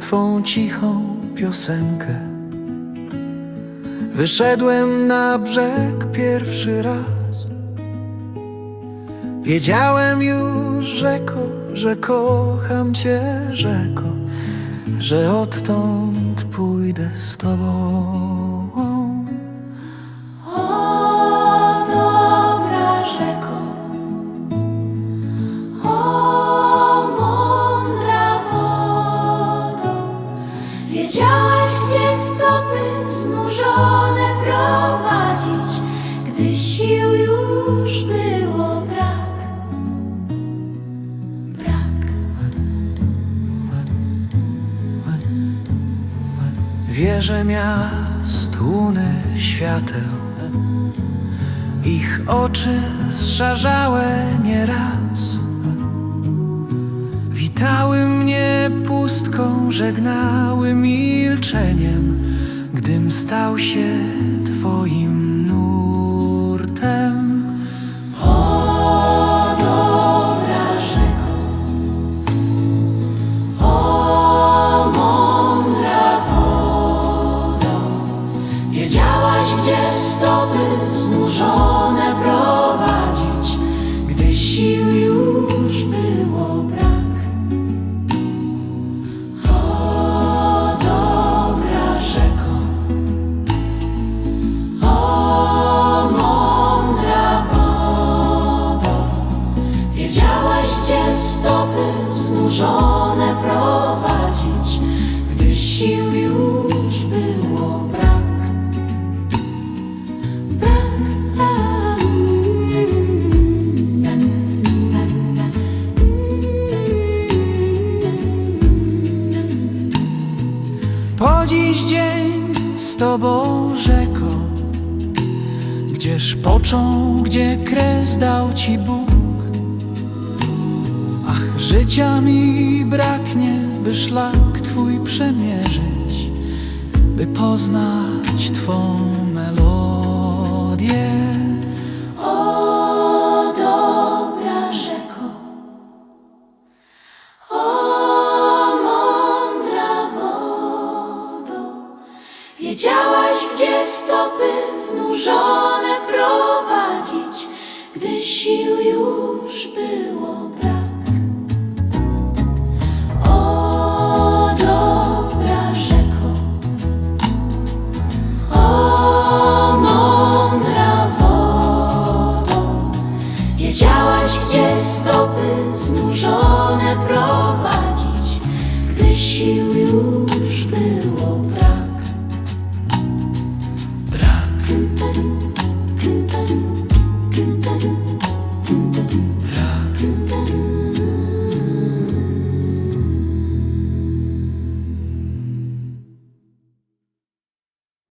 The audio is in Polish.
Twą cichą piosenkę. Wyszedłem na brzeg pierwszy raz. Wiedziałem już, rzeko, że kocham Cię, rzeko, że odtąd pójdę z Tobą. Już brak. Brak. Wieże miast, łuny świateł Ich oczy zszarzałe nieraz Witały mnie pustką, żegnały milczeniem Gdym stał się Twoim stopy znużone prowadzić, gdy sił już było brak. O dobra rzeko, o mądra wodo, wiedziałaś gdzie stopy znużone prowadzić, gdy sił Dziś dzień z Tobą rzeko. Gdzież począł, gdzie kres dał Ci Bóg. Ach, życia mi braknie, by szlak Twój przemierzyć By poznać Twą melodię wiedziałaś gdzie stopy znużone prowadzić, gdy sił już było brak. O dobra rzeko, o mądra wodo, wiedziałaś gdzie stopy znużone prowadzić, gdy sił już